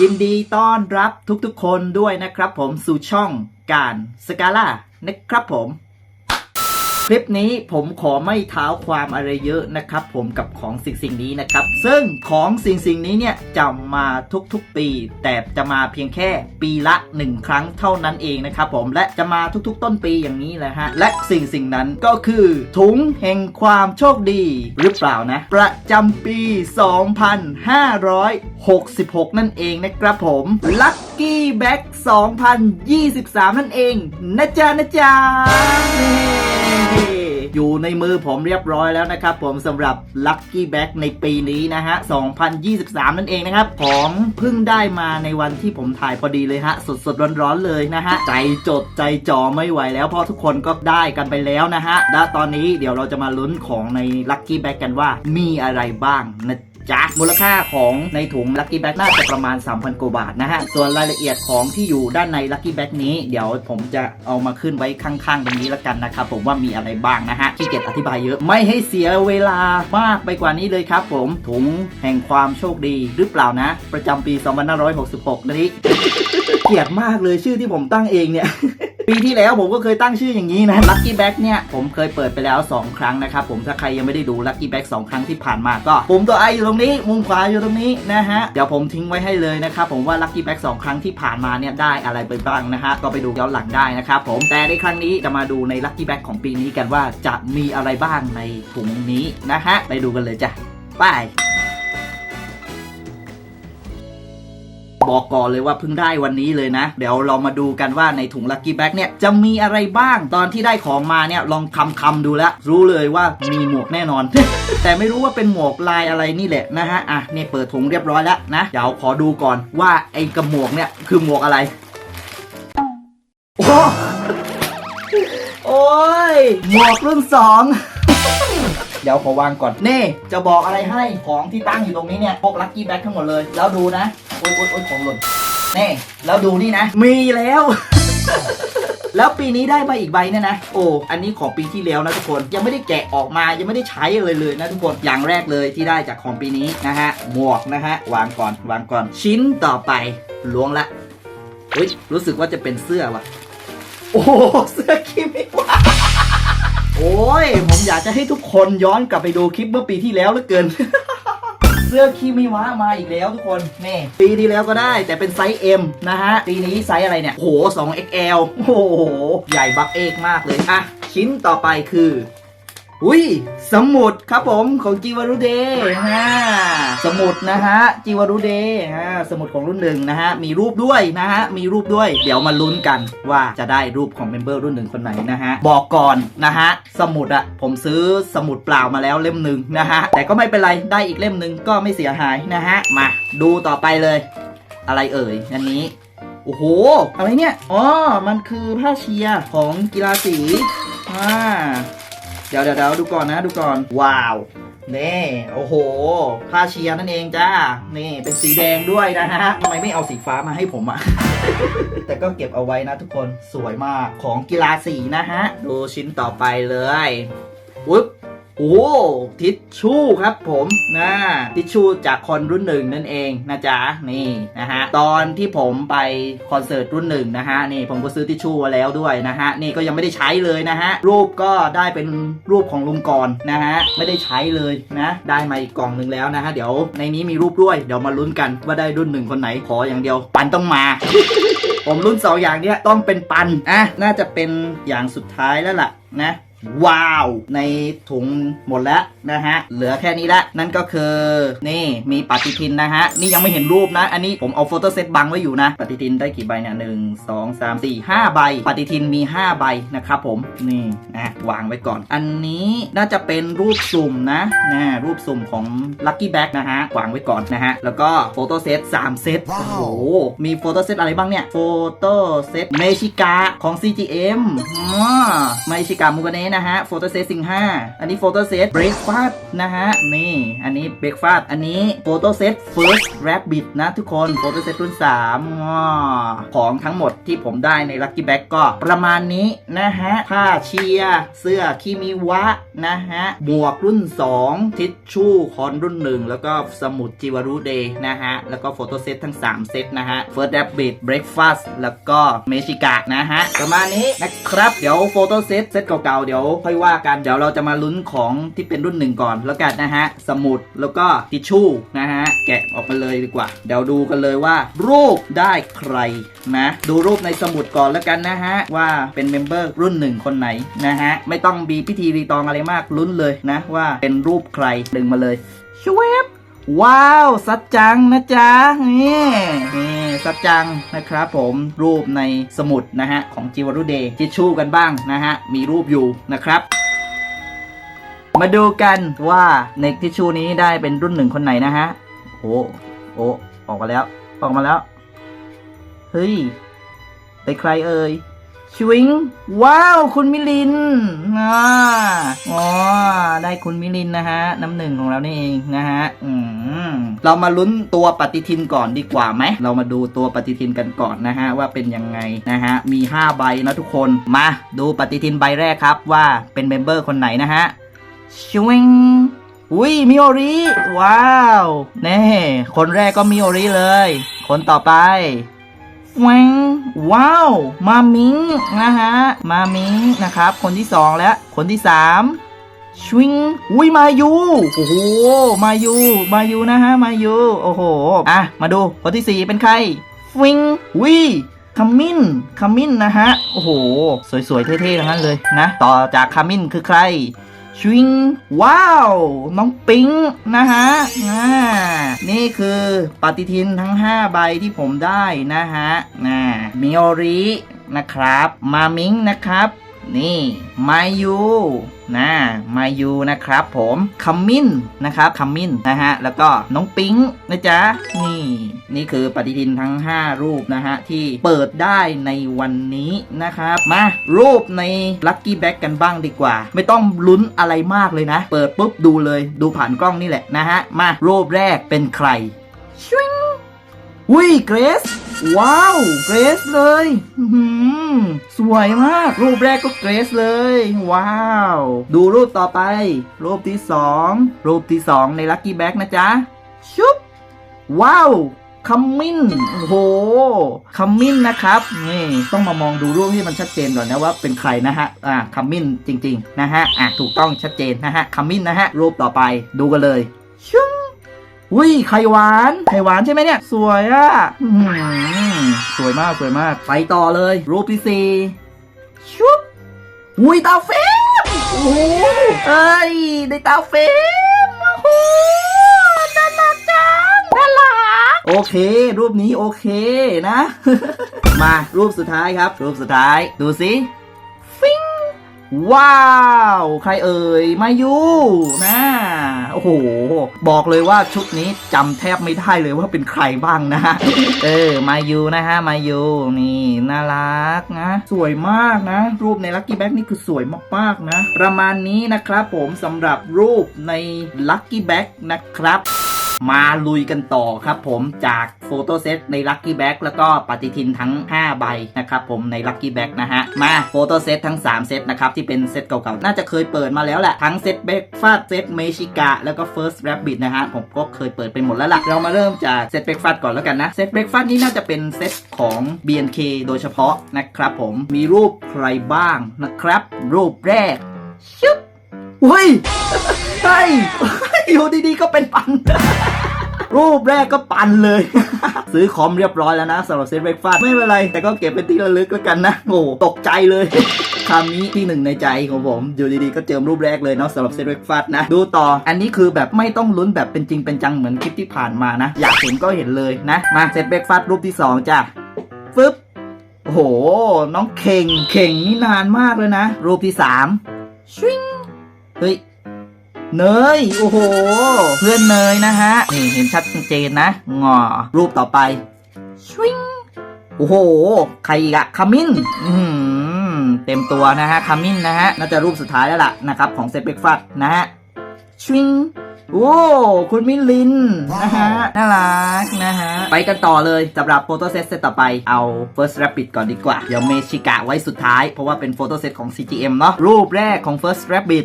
ยินดีต้อนรับทุกๆคนด้วยนะครับผมสู่ช่องการสกาล่านะครับผม คลิปนี้ผมขอไม่เท้าความอะไรเยอะนะครับ ผมกับของสิ่งสิ่งนี้นะครับ ซึ่งของสิ่งสิ่งนี้เนี่ยจะมาทุกๆปี แต่จะมาเพียงแค่ปีละหนึ่งครั้งเท่านั้นเองนะครับผมและจะมาทุกๆ ต้นปีอย่างนี้แหละฮะและสิ่งสิ่งนั้นก็คือถุงแห่งความโชคดีหรือเปล่านะ ประจำปี 2566 นั่นเองนะครับผม Lucky Bag 2023 นั่นเองนะจ๊ะนะจ๊ะ อยู่ในมือผมเรียบร้อยแล้วนะครับผมสำหรับ Lucky Bag ในปีนี้นะฮะ 2023 นั่นเองนะครับ ของเพิ่งได้มาในวันที่ผมถ่ายพอดีเลยฮะ สดๆ ร้อนๆเลยนะฮะ ใจจดใจจ่อไม่ไหวแล้วเพราะทุกคนก็ได้กันไปแล้วนะฮะและตอนนี้เดี๋ยวเราจะมาลุ้นของใน Lucky Bag กันว่ามีอะไรบ้างนะ จ๊ะมูลค่าของในถุง Lucky Bag น่าจะประมาณ 3,000 กว่าบาทนะฮะ ส่วนรายละเอียดของที่อยู่ด้านใน Lucky Bag นี้เดี๋ยวผมจะเอามาขึ้นไว้ข้างๆตรงนี้ละกันนะครับผมว่ามีอะไรบ้างนะฮะขี้เกียจอธิบายเยอะไม่ให้เสียเวลามากไปกว่านี้เลยครับผมถุงแห่งความโชคดีหรือเปล่านะ ประจำปี 2566 นี้เกลียดมากเลยชื่อที่ผมตั้งเองเนี่ย ปีที่แล้วผมก็เคยตั้งชื่ออย่างนี้นะ Lucky Bag เนี่ย ผมเคยเปิดไปแล้ว 2 ครั้งนะครับผมถ้าใครยังไม่ได้ดู Lucky Bag 2ครั้งที่ผ่านมาก็ปุ่มตัวไออยู่ตรงนี้ มุมขวาอยู่ตรงนี้นะฮะ เดี๋ยวผมทิ้งไว้ให้เลยนะครับผมว่า Lucky Bag 2ครั้งที่ผ่านมาเนี่ยได้อะไรไปบ้างนะฮะก็ไปดูย้อนหลังได้นะครับผมแต่ในครั้งนี้จะมาดูใน Lucky Bag ของปีนี้กันว่าจะมีอะไรบ้างในถุงนี้นะฮะไปดูกันเลยจ้ะไป บอกก่อนเลยว่าเพิ่งได้วันนี้เลยนะ เดี๋ยวเรามาดูกันว่าในถุงลั c กี้แบ็กเนี่ยจะมีอะไรบ้างตอนที่ได้ของมาเนี่ยลองคำคำดูแล้วรู้เลยว่ามีหมวกแน่นอน แต่ไม่รู้ว่าเป็นหมวกลายอะไรนี่แหละนะฮะอะเนี่ยเปิดถุงเรียบร้อยแล้วนะเดี๋ยวขอดูก่อนว่าไอ้กระหมวกเนี่ยคือหมวกอะไรโอ้ยหมวกรุ่นสอง เดี๋ยวขอวางก่อน นี่จะบอกอะไรให้ของที่ตั้งอยู่ตรงนี้เนี่ยพวกลัคกี้แบ็คทั้งหมดเลย แล้วดูนะ โอ๊ยโอ๊ยโอ๊ยของหล่นนี่แล้วดูนี่นะ มีแล้วแล้วปีนี้ได้มาอีกใบเนี่ยนะ โอ้ อันนี้ของปีที่แล้วนะทุกคน ยังไม่ได้แกะออกมา ยังไม่ได้ใช้เลยเลยนะทุกคน อย่างแรกเลยที่ได้จากของปีนี้นะฮะ หมวกนะฮะ วางก่อน วางก่อน ชิ้นต่อไปล้วงละเฮ้ย รู้สึกว่าจะเป็นเสื้อว่ะ โอ้ เสื้อคิมิวะ โอ้ย ผมอยากจะให้ทุกคนย้อนกลับไปดูคลิปเมื่อปีที่แล้วเหลือเกิน เสื้อคีมิวะมาอีกแล้วทุกคนนี่ปีที่แล้วก็ได้แต่เป็นไซส์ M นะฮะ ปีนี้ไซส์อะไรเนี่ยโอ้โห 2XL โอ้โห ใหญ่บักเอกมากเลย อะ ชิ้นต่อไปคือ อุ้ยสมุดครับผมของจิวารุเดย์ฮะสมุดนะฮะจิวารุเดย์ฮะสมุดของรุ่นหนึ่งนะฮะมีรูปด้วยนะฮะมีรูปด้วย เดี๋ยวมาลุ้นกันว่าจะได้รูปของเมมเบอร์รุ่นหนึ่งคนไหนนะฮะบอกก่อนนะฮะสมุดอะผมซื้อสมุดเปล่ามาแล้วเล่มหนึ่งนะฮะแต่ก็ไม่เป็นไรได้อีกเล่มหนึ่งก็ไม่เสียหายนะฮะมาดูต่อไปเลย อะไรเอ่ยอันนี้โอ้โห อะไรเนี่ย อ๋อ มันคือผ้าเชียร์ของกีฬาสีอ่าเดี๋ยวเดี๋ยวเดี๋ยวดูก่อนนะดูก่อน ว้าวนี่โอ้โหผ้าเชียร์นั่นเองจ้า นี่เป็นสีแดงด้วยนะฮะทำไมไม่เอาสีฟ้ามาให้ผมอะแต่ก็เก็บเอาไว้นะทุกคนสวยมากของกีฬาสีนะฮะ ดูชิ้นต่อไปเลยปุ๊บ โอ้ทิชชู่ครับผมนะทิชชู่จากคนรุ่นหนึ่งนั่นเองนะจ๊ะนี่นะฮะตอนที่ผมไปคอนเสิร์ตรุ่นหนึ่งนะฮะนี่ผมก็ซื้อทิชชู่มาแล้วด้วยนะฮะนี่ก็ยังไม่ได้ใช้เลยนะฮะรูปก็ได้เป็นรูปของลุงกรณ์นะฮะไม่ได้ใช้เลยนะได้มาอีกกล่องหนึ่งแล้วนะฮะเดี๋ยวในนี้มีรูปด้วยเดี๋ยวมาลุ้นกันว่าได้รุ่นหนึ่งคนไหนขออย่างเดียว ปันต้องมา ผมรุ่นสองอย่างเนี้ยต้องเป็นปันอะน่าจะเป็นอย่างสุดท้ายแล้วล่ะนะ ว้าว ในถุงหมดแล้วนะฮะ เหลือแค่นี้ละ นั่นก็คือนี่มีปฏิทินนะฮะ นี่ยังไม่เห็นรูปนะ อันนี้ผมเอาโฟโต้เซตบังไว้อยู่นะ ปฏิทินได้กี่ใบเนี่ยหนึ่งสองสามสี่ห้าใบ ปฏิทินมี 5 ใบนะครับผม นี่นะวางไว้ก่อน อันนี้น่าจะเป็นรูปสุ่มนะนะรูปสุ่มของ Lucky Bag นะฮะ วางไว้ก่อนนะฮะ แล้วก็โฟโต้เซต3เซต โอ้โห มีโฟโต้เซตอะไรบ้างเนี่ย โฟโต้เซตเมชิกาของ CGM อ๋อเมชิกามูกาเนะนะฮะโฟโตเซตซิง5อันนี้โฟโตเซตเบรกฟาสนะฮะนี่ อันนี้เบรกฟาสอันนี้โฟโตเซตเฟิร์สแรบบิทนะทุกคนโฟโตเซตรุ่น3อ้อของทั้งหมดที่ผมได้ในลั c กี้แบ็กก็ประมาณนี้นะฮะผ้าเชียร์เสื้อคิมิวะนะฮะหมวกรุ่น 2 ทิชชู่คอนรุ่น1แล้วก็สมุดจิวารุเดย์นะฮะ แล้วก็โฟโต้เซตทั้ง 3 เซตนะฮะ First Rabbit Breakfast แล้วก็เมชิกะนะฮะ ประมาณนี้นะครับ เดี๋ยวโฟโต้เซตเซตเก่าๆเดี๋ยวี๋ยวค่อยว่ากันเดี๋ยวเราจะมาลุ้นของที่เป็นรุ่นหนึ่งก่อนแล้วกันนะฮะ สมุดแล้วก็ทิชชู่นะฮะ แกะออกมาเลยดีกว่า เดี๋ยวดูกันเลยว่า รูปได้ใครนะ ดูรูปในสมุดก่อนแล้วกันนะฮะ ว่าเป็นเมมเบอร์รุ่นหนึ่งคนไหนนะฮะ ไม่ต้องมีพิธีรีตองอะไรมากลุ้นเลยนะว่าเป็นรูปใครดึงมาเลยชวบ ว้าวสัจจังนะจ๊ะนี่นี่สัจจังนะครับผมรูปในสมุดนะฮะของจิวารุเดย์ทิชชู่กันบ้างนะฮะมีรูปอยู่นะครับ มาดูกันว่าในทิชชู่นี้ได้เป็นรุ่นหนึ่งคนไหนนะฮะโอ้โอ้ออกมาแล้ว ออกมาแล้ว เฮ้ยเป็นใครเอ่ย ชวิง ว้าว คุณมิลินอ่าอ๋อ ได้คุณมิลินนะฮะ น้ำหนึ่งของเรานี่เองนะฮะ อืม เรามาลุ้นตัวปฏิทินก่อนดีกว่าไหม เรามาดูตัวปฏิทินกันก่อนนะฮะ ว่าเป็นยังไงนะฮะ มี 5 ใบนะทุกคน มาดูปฏิทินใบแรกครับว่าเป็นเมมเบอร์คนไหนนะฮะชวิงอุ้ยมิโอริ ว้าว แน่ คนแรกก็มิโอริเลย คนต่อไป แวงว้าว มามิงนะฮะ มามิงนะครับ คนที่สองแล้วคนที่สามชวิงอุ้ยมายูโอ้โหมายูมายูนะฮะมายูโอ้โหอะมาดูคนที่สี่เป็นใครฟิงวิคามินคามินนะฮะ โอ้โห สวยๆเท่ๆทั้งนั้นเลยนะ ต่อจากคามินคือใคร ชวิงว้าว น้องปิงนะฮะอ่านี่คือปฏิทินทั้ง 5 ใบที่ผมได้นะฮะน่มิโอรินะครับ มามิงนะครับ นี่มายูนะมายูนะครับผมคัมมินนะครับคัมมินนะฮะแล้วก็น้องปิงนะจ๊ะนี่ นี่คือปฏิทินทั้ง 5 รูปนะฮะ ที่เปิดได้ในวันนี้นะครับ มารูปในลัคกี้แบ็กกันบ้างดีกว่า ไม่ต้องลุ้นอะไรมากเลยนะ เปิดปุ๊บดูเลยดูผ่านกล้องนี่แหละนะฮะ มารูปแรกเป็นใครชวิงอุ้ยเกรซว้าวเกรซเลยอื้อหือสวยมาก รูปแรกก็เกรซเลย ว้าว ดูรูปต่อไป รูปที่สองรูปที่สองในลัคกี้แบ็กนะจ๊ะ ชุบว้าว คัมมินโอ้โหคัมมินนะครับนี่ต้องมามองดูรูปให้มันชัดเจนก่อนนะว่าเป็นใครนะฮะอ่าคัมมินจริง ๆ นะฮะอะถูกต้องชัดเจนนะฮะคัมมินนะฮะรูปต่อไปดูกันเลยชุบอุ้ยไข่หวานไข่หวานใช่ไหมเนี่ย สวยอะ่ะสวยมากสวยมากไปต่อเลย รูปที่สี่ชุบอุ้ยเตาเฟมโอ้โหเอ้ยได้เตาเฟม โอเค รูปนี้โอเคนะ มารูปสุดท้ายครับ รูปสุดท้าย ดูสิฟิงว้าว ใครเอ่ย มายูนะโอ้โห บอกเลยว่าชุดนี้จำแทบไม่ได้เลยว่าเป็นใครบ้างนะ เออ มายูนะฮะ มายูนี่ น่ารักนะ สวยมากนะ รูปในลั c กี้แบ็กนี่คือสวยมากๆนะ ประมาณนี้นะครับผมสำหรับรูปในลั c กี้แบ็กนะครับ มาลุยกันต่อครับผมจากโฟโต้เซตใน Lucky Bag แล้วก็ปฏิทินทั้ง 5 ใบนะครับผมใน Lucky Bag นะฮะ มาโฟโต้เซตทั้ง 3 เซตนะครับ ที่เป็นเซตเก่าๆ น่าจะเคยเปิดมาแล้วแหละ ทั้งเซตเบกฟาดเซตเมชิกะแล้วก็ First Rabbit นะฮะ ผมก็เคยเปิดไปหมดแล้วล่ะ เรามาเริ่มจากเซตเบกฟาดก่อนแล้วกันนะ เซตเบกฟาดนี้น่าจะเป็นเซตของ BNK โดยเฉพาะนะครับผมมีรูปใครบ้างนะครับ รูปแรกชุบเฮ้ย เฮ้ยอยู่ดีๆก็เป็นปัน รูปแรกก็ปันเลย ซื้อคอมเรียบร้อยแล้วนะสำหรับเซตเบรกฟาสไม่เป็นไร แต่ก็เก็บเป็นที่ระลึกแล้วกันนะโอ้ตกใจเลยคำนี้ที่หนึ่งในใจของผม อยู่ดีๆ ก็เจอรูปแรกเลยเนาะสำหรับเซตเบรกฟาสนะ ดูต่อ อันนี้คือแบบไม่ต้องลุ้นแบบเป็นจริงเป็นจังเหมือนคลิปที่ผ่านมานะ อยากเห็นก็เห็นเลยนะ มาเซตเบรกฟาสรูปที่สองจ้ะฟึบโอ้โห น้องเข่ง เข่งนี่นานมากเลยนะ รูปที่สามชิงเฮ้ย เนย โอ้โห เพื่อนเนยนะฮะ นี่เห็นชัดเจนนะงอรูปต่อไปชวิงโอ้โห ใครอีกอะขมิ้นอืมเต็มตัวนะฮะคามินนะฮะ น่าจะรูปสุดท้ายแล้วล่ะนะครับ ของเซตเบรกฟาสนะฮะชิงโอ้คุณมิลินนะฮะ น่ารักนะฮะ ไปกันต่อเลยสำหรับโฟโต้เซตเซตต่อไปเอา First Rabbit ก่อนดีกว่า เดี๋ยวเมชิกะไว้สุดท้าย เพราะว่าเป็นโฟโต้เซตของ CGM เนาะรูปแรกของ First Rabbit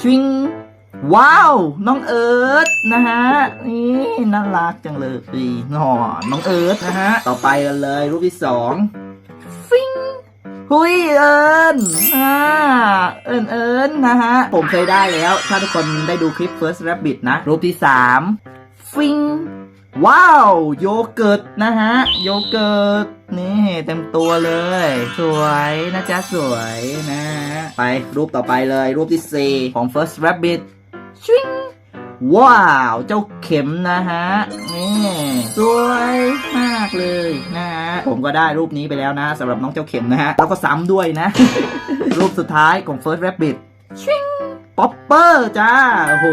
ชิง ว้าว น้องเอิร์ธนะฮะ นี่น่ารักจังเลยหนอน้องเอิร์ธนะฮะ ต่อไปกันเลยรูปที่สองฟิงหุยเอิญอ่าเอิญเอิญนะฮะ ผมเคยได้แล้ว ถ้าทุกคนได้ดูคลิป First Rabbit นะ รูปที่สามฟิงว้าว โยเกิร์ตนะฮะ โยเกิร์ตนี่เต็มตัวเลย สวยนะจ๊ะ สวยนะฮะไปรูปต่อไปเลยรูปที่ 4 ของ First Rabbit ชิงว้าว เจ้าเข็มนะฮะนี่สวยมากเลยนะฮะ ผมก็ได้รูปนี้ไปแล้วนะสำหรับน้องเจ้าเข็มนะฮะ แล้วก็ซ้ำด้วยนะ รูปสุดท้ายของ First Rabbit ชิง ป๊อปเปอร์จ้า โอ้โห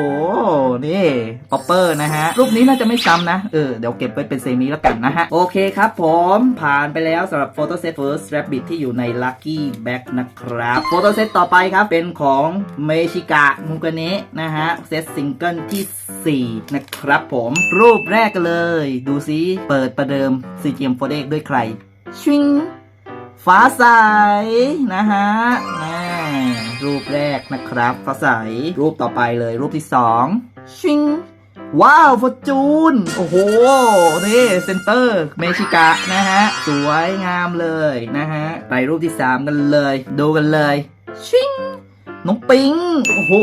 นี่ ป๊อปเปอร์นะฮะ รูปนี้น่าจะไม่ซ้ำนะ เออ เดี๋ยวเก็บไว้เป็นเซมิแล้วกันนะฮะ โอเคครับผมผ่านไปแล้วสำหรับโฟโต้เซต First Rabbit ที่อยู่ใน Lucky Bag นะครับโฟโต้เซตต่อไปครับ เป็นของเมชิกะมุกเนะนะฮะ เซตซิงเกิลที่ 4 นะครับผม รูปแรกกันเลย ดูซิเปิดประเดิม CGM 4 d ด้วยใคร ชิงฟ้าใสนะฮะแน่ รูปแรกนะครับฟ้าใสรูปต่อไปเลยรูปที่สองชิงว้าวฟอร์จูน โอ้โห นี่เซนเตอร์เมชิกะนะฮะ สวยงามเลยนะฮะ ไปรูปที่ 3 กันเลย ดูกันเลย ชิงน้องปิง โอ้โห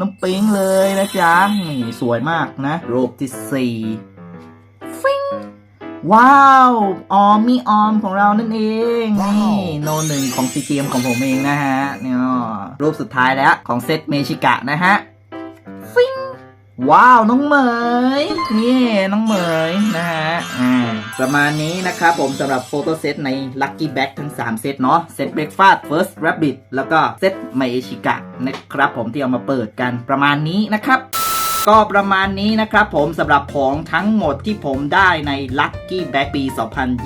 น้องปิงเลยนะจ๊ะ นี่สวยมากนะ รูปที่4ฟิง ว้าวออมมีออมของเรานั่นเองนี่โนหนึ่งของซีเกมของผมเองนะฮะเนี่ยรูปสุดท้ายแล้วของเซตเมชิกะนะฮะฟิงว้าวน้องเหมยนี่น้องเหมยนะฮะอ่าประมาณนี้นะครับผมสำหรับโฟโต้เซตใน Lucky Bag ทั้ง 3 เซตเนาะเซต Breakfast First Rabbit แล้วก็เซตเมชิกะนะครับผมที่เอามาเปิดกันประมาณนี้นะครับ ก็ประมาณนี้นะครับผมสำหรับของทั้งหมดที่ผมได้ใน Lucky Bag ปี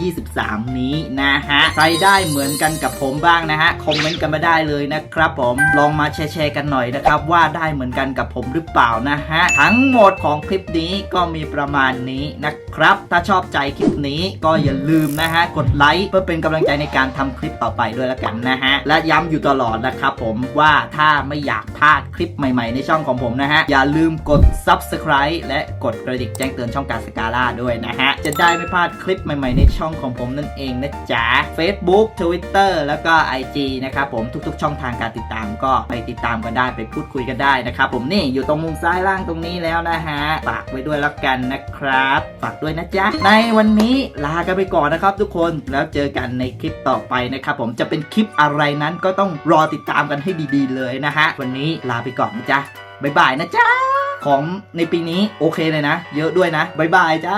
2023 นี้นะฮะ ใครได้เหมือนกันกับผมบ้างนะฮะ คอมเมนต์กันมาได้เลยนะครับผมลองมาแชร์ๆกันหน่อยนะครับว่าได้เหมือนกันกับผมหรือเปล่านะฮะ ทั้งหมดของคลิปนี้ก็มีประมาณนี้นะครับ ถ้าชอบใจคลิปนี้ก็อย่าลืมนะฮะ กดไลค์เพื่อเป็นกำลังใจในการทำคลิปต่อไปด้วยละกันนะฮะ และย้ำอยู่ตลอดนะครับผมว่าถ้าไม่อยากพลาดคลิปใหม่ ๆ ในช่องของผมนะฮะอย่าลืมกด subscribe และกดกระดิ่งแจ้งเตือนช่องการสกาล่าด้วยนะฮะ จะได้ไม่พลาดคลิปใหม่ ๆ ในช่องของผมนั่นเองนะจ๊ะ Facebook Twitter แล้วก็ IG นะครับผมทุกๆ ช่องทางการติดตามก็ไปติดตามกันได้ไปพูดคุยกันได้นะครับผมนี่อยู่ตรงมุมซ้ายล่างตรงนี้แล้วนะฮะฝากไว้ด้วยแล้วกันนะครับ ฝากด้วยนะจ๊ะ ในวันนี้ลากันไปก่อนนะครับทุกคนแล้วเจอกันในคลิปต่อไปนะครับผมจะเป็นคลิปอะไรนั้นก็ต้องรอติดตามกันให้ดีๆเลยนะฮะวันนี้ลาไปก่อนนะจ๊ะ บายบายนะจ๊ะของในปีนี้โอเคเลยนะ เยอะด้วยนะบายบายจ้า